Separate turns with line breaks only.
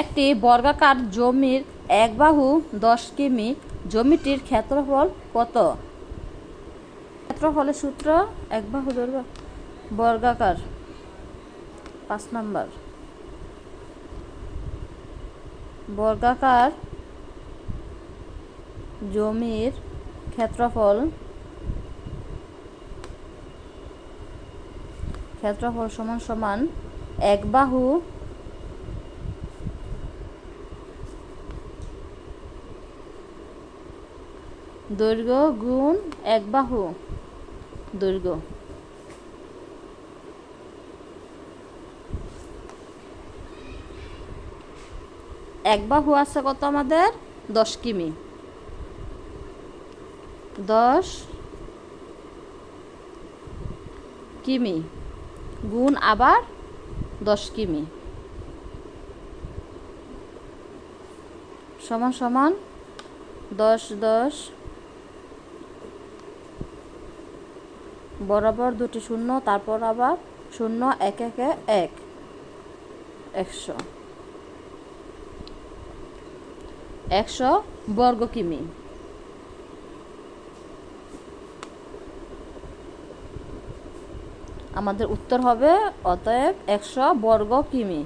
একটি বর্গাকার জমির এক বাহু দশ কিমি জমিটির ক্ষেত্রফল কত? ক্ষেত্রফলের সূত্র এক বাহু বর্গাকার পাঁচ নাম্বার। বর্গাকার জমির ক্ষেত্রফল ক্ষেত্রফল সমান সমান এক বাহু দৈর্ঘ্য গুণ এক বাহু। দৈর্ঘ্য এক বাহু আছে কত আমাদের? দশ কিমি। দশ কিমি। গুণ আবার দশ কিমি। সমান সমান দশ দশ বরাবর দুটি শূন্য, তারপর আবার শূন্য, এক, একে, এক একশো। একশো বর্গ কিমি। আমাদের উত্তর হবে, অতএব একশো বর্গ কিমি।